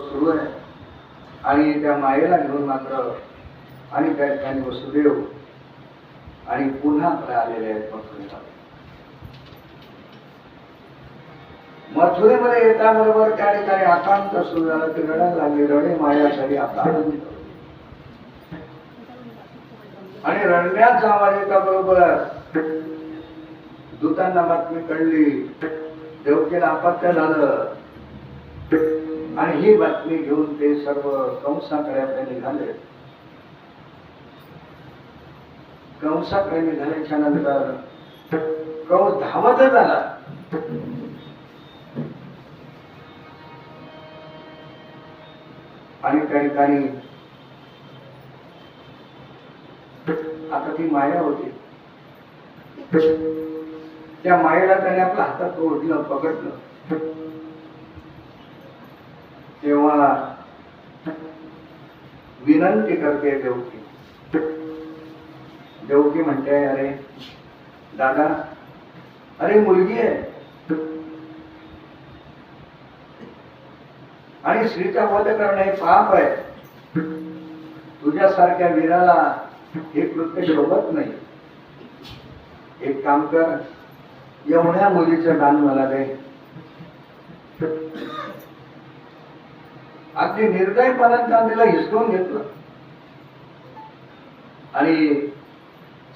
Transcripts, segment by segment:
सुरू आहे. आणि त्या मायेला घेऊन मात्र आणि त्या ठिकाणी वसुदेव आणि पुन्हा आलेले आहेत मथुरेला. मथुरेमध्ये येता बरोबर त्या ठिकाणी आकांत सुरू झालं की रडायला लागली रडे मायासाठी आपला आणि रडण्याचा आवाज येता बरोबर दूतांना बातमी कळली देवकीला आपत्य झालं. आणि ही बातमी घेऊन ते सर्व कंसाकडे आपले निघाले. कंसाकडे निघाल्याच्या नंतर कंस धावतच आला. आणि त्या ठिकाणी आता ती माया होती. त्या मायेला त्याने आपल्या हातात ओढलं पकडलं. तेव्हा विनंती करते देवकी. देवकी म्हणते अरे दादा अरे मुलगी आहे. आणि स्त्रीचा वध करणं हे पाप आहे. तुझ्यासारख्या वीराला हे कृत्य शोभत नाही. एक काम कर एवढ्या मुलीचं दान मला दे. अगदी निर्दयपणाने तिला हिसकून घेतलं. आणि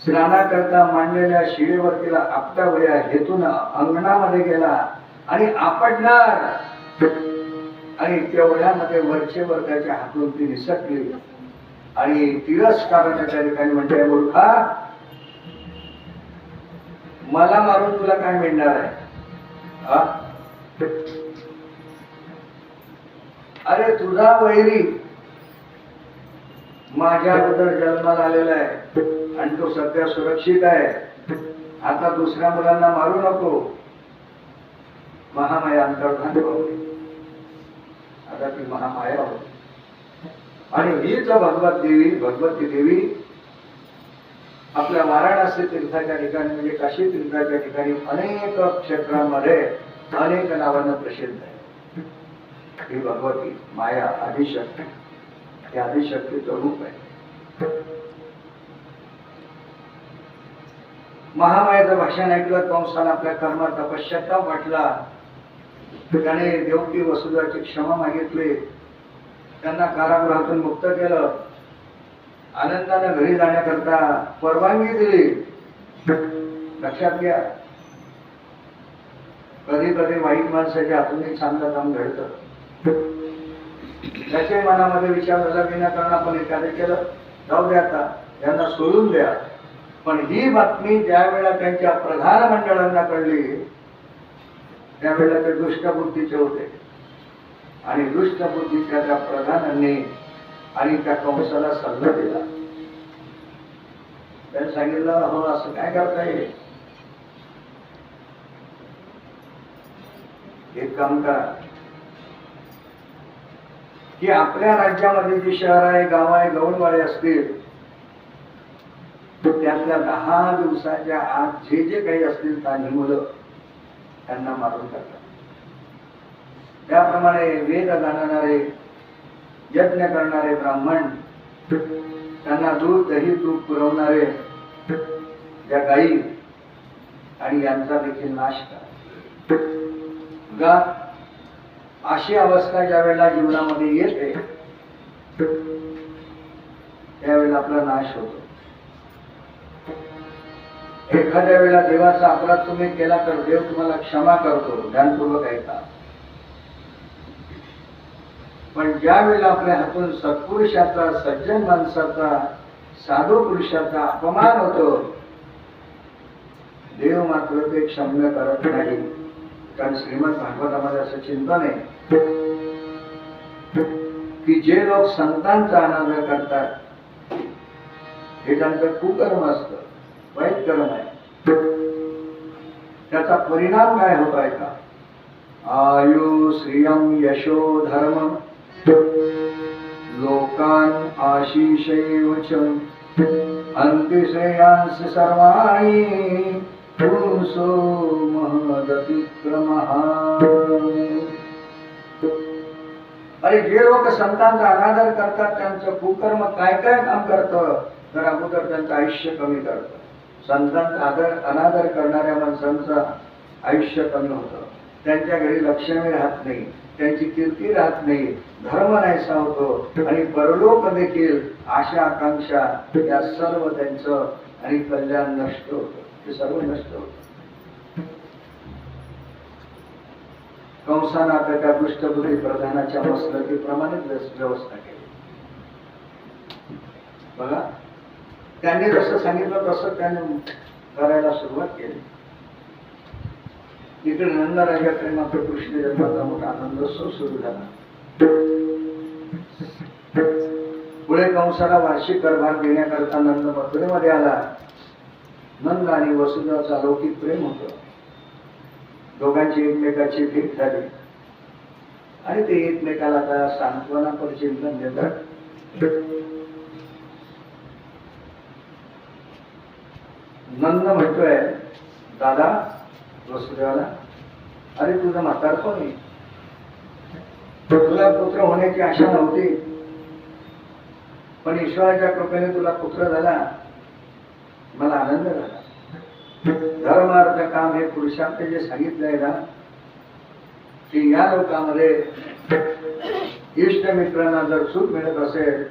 स्नानाकरता मांडलेल्या शिळेवर तिला आपटा वया हेतून अंगणामध्ये गेला आणि आपडणार आणि तेवढ्यामध्ये वरचेवर त्याच्या हातून ती निसटली. आणि तिरस्काराच्या त्या ठिकाणी म्हणते मूर्खा मला मारून तुला काय मिळणार आहे? हा? अरे तुझा वैरी. माझ्याबद्दल जन्माला आलेला आहे. आणि तो सध्या सुरक्षित आहे. आता दुसऱ्या मुलांना मारू नको. महामाया अंतर्धान पावली आता ती महामाया होती. आणि हीच भगवत देवी भगवती देवी आपल्या वाराणसी तीर्थाच्या ठिकाणी म्हणजे काशी तीर्थाच्या ठिकाणी अनेक क्षेत्रामध्ये अनेक नावानं प्रसिद्ध आहे. ही भगवती माया आदिशक्ती हे आदिशक्तीचं रूप आहे. महामायाचं भाषण ऐकलं कंसाला आपल्या कर्म पश्चाताप वाटला. त्याने देवकी वसुधाची क्षमा मागितली. त्यांना कारागृहातून मुक्त केलं. आनंदाने घरी जाण्याकरता परवानगी दिली. लक्षात घ्या. कधी कधी वाईट माणसाच्या हातूनही चांगलं काम घडतं. त्याच्या मनामध्ये विचार झाला विनाकारण आपण एखादं केलं जाऊ द्या आता यांना सोडून द्या. पण ही बातमी ज्या वेळेला त्यांच्या प्रधान मंडळांना कळली त्यावेळेला ते दुष्टबुद्धीचे होते. आणि दुष्टबुद्धीच्या त्या प्रधानांनी आणि त्या कंसाला सल्ला दिला. त्याने सांगितलं हो असं काय करता येईल एक काम करा की आपल्या राज्यामध्ये जी शहर आहे गाव आहे गौणवाडे असतील तर त्यातल्या दहा दिवसाच्या आत जे जे काही असतील तान्ही मुलं त्यांना मारून टाकतात. त्याप्रमाणे वेद जाणणारे यज्ञ करणारे ब्राह्मण त्यांना दूध दही तूप पुरवणारे त्या गायी आणि यांचा देखील नाश करा. गा अशी अवस्था ज्या वेळेला जीवनामध्ये येते त्यावेळेला आपला नाश होतो. एखाद्या वेळेला देवाचा अपराध तुम्ही केला तर देव तुम्हाला क्षमा करतो ध्यानपूर्वक ऐका. पण ज्या वेळेला आपल्या हातून सत्पुरुषाचा सज्जन माणसाचा साधू पुरुषाचा अपमान होतो देव मात्र ते क्षम्य करत नाही. कारण श्रीमद भागवतामध्ये असं चिंतन आहे की जे लोक संतांचा अनादर करतात हे त्यांचं कुकर्म असत वाईट कर्म आहे. त्याचा परिणाम काय होत आहे का? आयु श्रियम यशो धर्म. लोकान आशिषैव अंतिश्रेयांस सर्वाणी पुंसो महदतिक्रमः आणि जे लोक संतांचा अनादर करतात त्यांचं कुकर्म काय काय काम करतं तर अगोदर त्यांचं आयुष्य कमी करतं. संतांचा आदर अनादर करणाऱ्या माणसांचं आयुष्य कमी होतं. त्यांच्या घरी लक्ष्मी राहत नाही त्यांची कीर्ती राहत नाही धर्म नाहीसा होतो आणि परलोक देखील आशा आकांक्षा या सर्व त्यांचं आणि कल्याण नष्ट होतं. ते सर्व नष्ट होतं. कंसानं आता त्या दुष्टबुद्धी प्रधानाच्या मसलतीप्रमाणे व्यवस्था केली. बघा त्यांनी जसं सांगितलं तसं त्याने करायला सुरुवात केली. इकडे नंदराजाकडे मात्र कृष्ण जन्माचा मोठा आनंदोत्सव सुरू झाला. पुढे कंसाला वार्षिक कारभार देण्याकरता नंद मथुरेमध्ये आला. नंद आणि वसुधाचा अलौकिक प्रेम होतं. दोघांची एकमेकाची भेट झाली. आणि ते एकमेकाला आता सांत्वना पण चिंतन देतात नंद म्हणतोय दादा वसुदेवाला अरे तुझं म्हातार कोण आहे? तुला पुत्र होण्याची आशा नव्हती. पण ईश्वराच्या कृपेने तुला पुत्र झाला. मला आनंद झाला. धर्मार्थ काम हे पुरुषार्थ जे सांगितलंय ना की या लोकांमध्ये इष्ट मित्रांना जर सुख मिळत असेल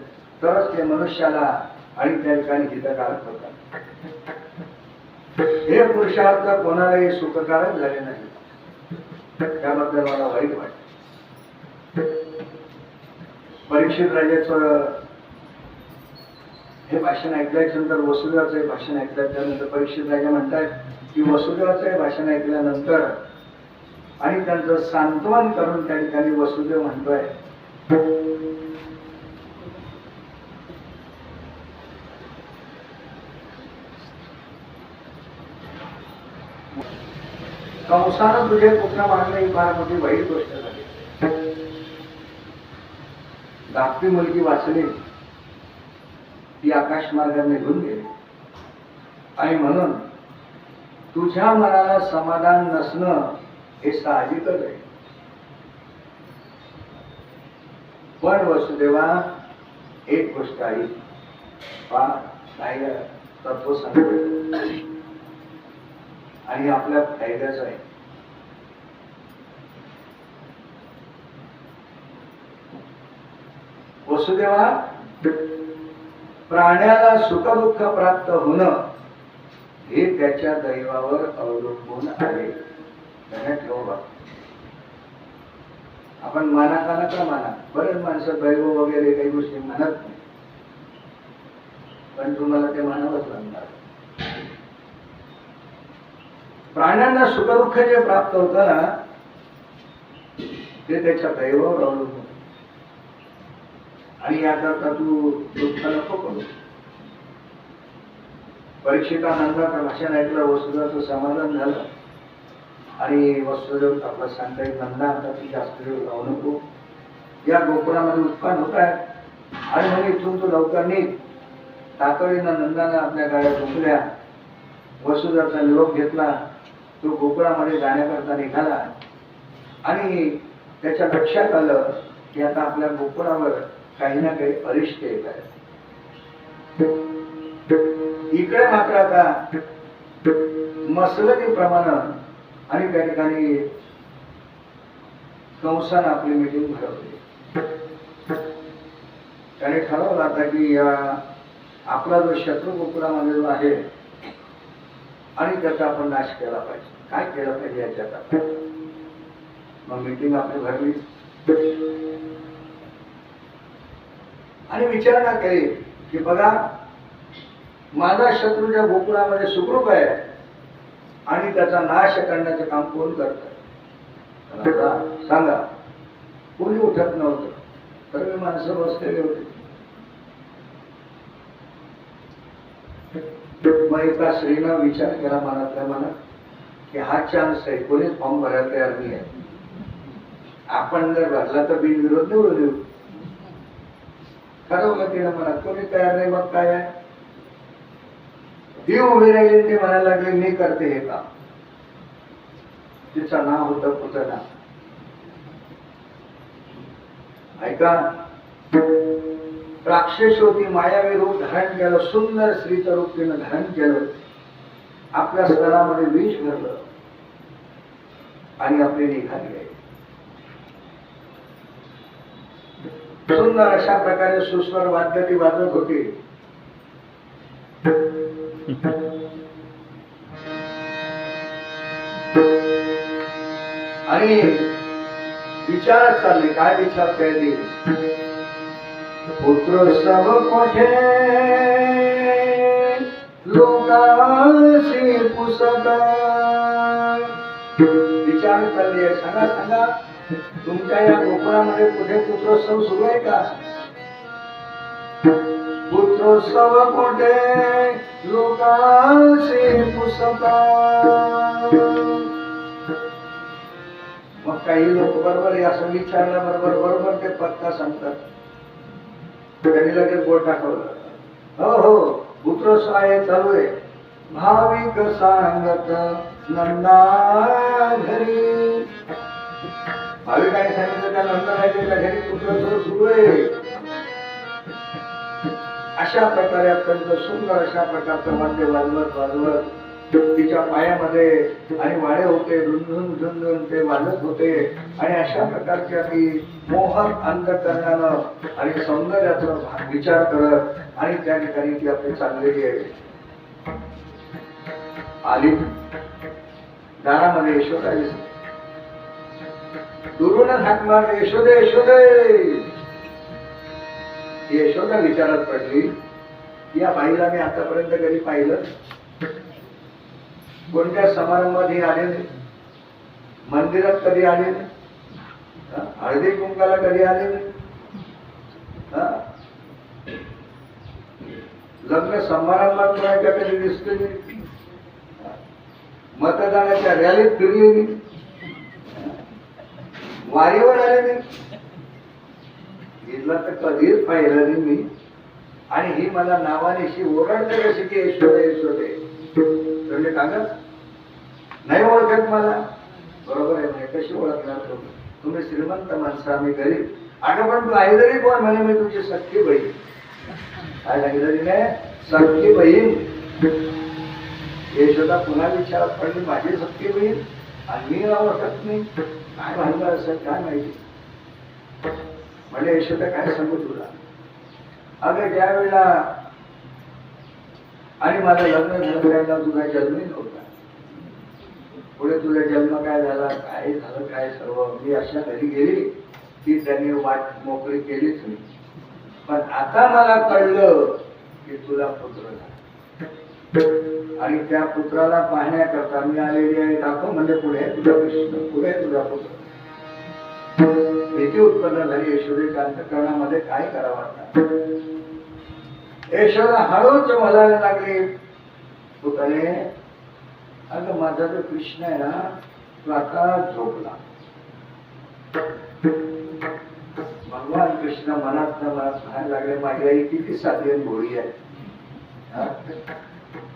तरच ते मनुष्याला आणि त्या ठिकाणी हितकारक होतात हे पुरुषार्थ कोणालाही सुखकारक झाले नाही. त्याबद्दल मला वाईट वाटत. परीक्षित राजाचं हे भाषण ऐकल्याच्यानंतर वसुदेवाचं हे भाषण ऐकल्याच्यानंतर परीक्षित राजा म्हणतात की वसुदेवाचं हे भाषण ऐकल्यानंतर आणि त्यांचं सांत्वन करून त्या ठिकाणी वसुदेव म्हणतोय. संसार तुझे पुत्र मारणे ही फार मोठी वाईट गोष्ट झाली. धाकटी मुलगी वाचली. ती आकाश मार्गाने घेऊन गेली. आणि म्हणून तुझ्या मनाला समाधान नसणं हे साहजिकच आहे. पण वसुदेवा एक गोष्ट आहे पहा तत्व सांगतो. आणि आपल्या फायद्याच आहे. वसुदेवा प्राण्याला सुखदुःख प्राप्त होणं हे त्याच्या दैवावर अवलंबून आहे. लक्षात ठेवा बा. आपण आला का माना. बरेच माणसं दैव वगैरे काही गोष्टी म्हणत नाही. पण तुम्हाला ते मानावंच लागणार. प्राण्यांना सुखदुःख जे प्राप्त होतं ना ते त्याच्या दैवावर अवलंबून आणि याकरता तू दुःख नको करू परीक्षितानंदाचं भाषण ऐकलं वसुदेवाचं समाधान झालं? आणि वसुदेव आपला सांगता येईल नंदा आता ती जास्त वेळ राहू नको. या गोकुळामध्ये उत्पन्न होत आहे. आणि मग इथून तो लवकर निघ. तातडीनं नंदानं आपल्या गाड्या झोपल्या. वसुदेवाचा निरोप घेतला. तो गोकुळामध्ये जाण्याकरता निघाला. आणि त्याच्या लक्षात आलं की आता आपल्या गोकुळावर काही ना काही अरिष्ट येत आहे. इकडे मात्र आता मसलतीप्रमाणे आणि त्या ठिकाणी कंसानं आपली मिटिंग भरवली. त्याने ठरवलं आता की या आपला जो शत्रू गोकुळामध्ये जो आहे आणि त्याचा आपण नाश केला पाहिजे. काय केलं पाहिजे याच्यात? मग मिटिंग आपली भरली. आणि विचारणा केली की बघा माझा शत्रू ज्या गोकुळामध्ये सुखरूप आहे आणि त्याचा नाश करण्याचं काम कोण करत? सांगा कोणी उठत नव्हतं तर मी माणसं बसलेले होते. मग एका स्त्रीनं विचार केला मनातल्या मनात की हा चान्स आहे कोणीच फॉर्म भरायला तयार नाही आहे. आपण जर भरला तर बिनविरोध निवडून येऊ ठरवलं तिनं म्हणा कोणी तयार नाही मग काय ती उभी राहिली ते म्हणायला लागले मी करते हे का तिचं नाव होतं पुतना ऐका. राक्षस होती मायावी रूप धारण केलं सुंदर स्त्रीचं रूप तिनं धारण केलं. आपल्या स्तरामध्ये विष भरलं. आणि आपली निघाली. आहे सुंदर अशा प्रकारे सुस्वर वाद्य ती वाजत होती. आणि विचार चालले काय विचार केली पुत्र सब कोठे? लोकाशी पुसत. विचार चालली सांगा सांगा तुमच्या या गोकुळामध्ये कुठे पुत्रोत्सव सुरू आहे का? पुत्रोत्सव कुठे? लोकांशी पुसता. मग काही लोक बरोबर या असं विचारल्या बरोबर बरोबर ते पत्ता सांगतात. त्यांनी लगेच बोट दाखवलं. हो हो पुत्रोत्सव आहे चालू आहे. भाविक सांगत नंदा घरी. भाविकाने सांगितलं त्या नंदराजाच्या घरी पुत्रोत्सव सुरू आहे. अशा प्रकारे अत्यंत सुंदर अशा प्रकारचं वाद्य वाजवत वाजवत तिच्या पायामध्ये आणि वाडे होते झुंझुन झुंजून ते वाजत होते. आणि अशा प्रकारच्या ती मोहक अंधकरणानं आणि सौंदर्याचा विचार करत आणि त्या ठिकाणी ती आपली चाललेली आहे. आली. दारामध्ये यशोदा दिसली. दुरूनच हाक मारले यशोदे यशोदे. यशोदा विचारात पडली या बाईला मी आतापर्यंत कधी पाहिलं कोणत्या समारंभात हे आले मंदिरात कधी आले हळदी कुंकाला कधी आले लग्न समारंभात कोणाच्या कधी दिसले नाही? मतदानाच्या रॅलीत फिरली वारीवर आले नाही हिला तर कधीच पाहिलं नाही मी. आणि ही मला नावानेशी ओरडते कशी की यशोदे यशोदे म्हणजे कागद नाही ओळखत मला. बरोबर आहे म्हणजे कशी ओळखणार तुम्ही तुम्ही श्रीमंत माणसं आम्ही गरीब. आणि पण तू आई जरी कोण म्हणे मी तुमची सख्खी बहीण. काय सांगितलं तिने? सख्खी बहीण. यशोदा पुन्हा विचारात पडली माझी सख्खी बहीण. आणि मी ओळखत नाही. काय भांडलं असं काय माहिती. म्हणजे यशोदा काय सांगू तुला? अगं ज्या वेळेला आणि माझं लग्न झालं तुझा जन्मही नव्हता. पुढे तुझा जन्म काय झाला काय झालं काय सर्व? मी अशा घरी गेली की त्यांनी वाट मोकळी केलीच नाही. पण आता मला कळलं की तुला पुत्र झाला. आणि त्या पुत्राला पाहण्याकरता मी आलेली आहे. दाखव म्हणजे पुढे तुझा कृष्ण पुढे तुझा पुत्र भीती उत्पन्न झाली. यशोदेच्या अंतकरणामध्ये काय करावं आता? यशोदा हळूच म्हणायला लागली. पुतणे अगं माझा जो कृष्ण आहे ना तो आता झोपला. भगवान कृष्ण मनात मनात म्हणायला लागले माझी आई किती साधी आणि भोळी आहे.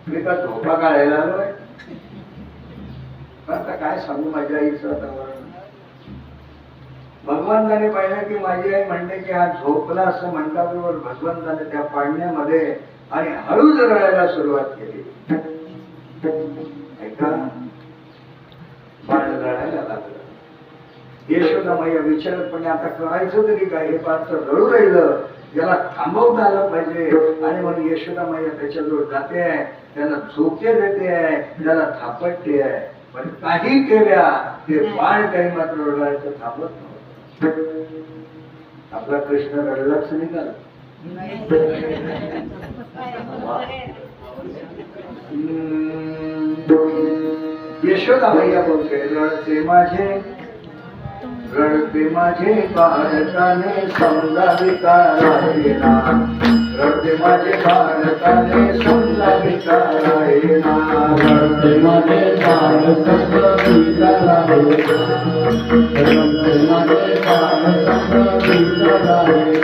मी का झोपा काढायला आलोय आता काय सांगू माझ्या आईचं आता भगवंताने पाहिलं की माझी आई म्हणते की हा झोपला असं म्हणल्याबरोबर भगवंताने त्या पाळण्यामध्ये आणि हळूच रडायला सुरुवात केली. ऐका. बाळ रडायला लागलं. यशोदा मैया विचारत पण आता करायचं तरी काय? हे पात्र रडू राहिलं. याला थांबवता आलं पाहिजे. आणि म्हणून यशोदा मैया त्याच्याजवळ जाते आहे. त्याला झोके देते आहे. त्याला थापटते आहे. पण काही केल्या ते बाळ काही मात्र रडायचं थांबत नव्हतं. आपला कृष्ण रडलाच निघाला. यशोदा मैया बोलते रडते माझे. रडते माझे भारताने समजा विकार विकारायला रडते माझे भारताने समजा विकारायला रडते माझे भारत विकारायला रडते माझे भारत विकारायला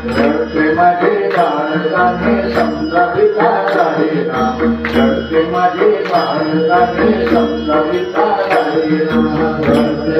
रडते माझे भारताने विकार विकारायला रडते माझे भारताने समजा विकार रस्ते माझे पाण माझे भारताने समजा विकार बाळताने समजाविता राहिला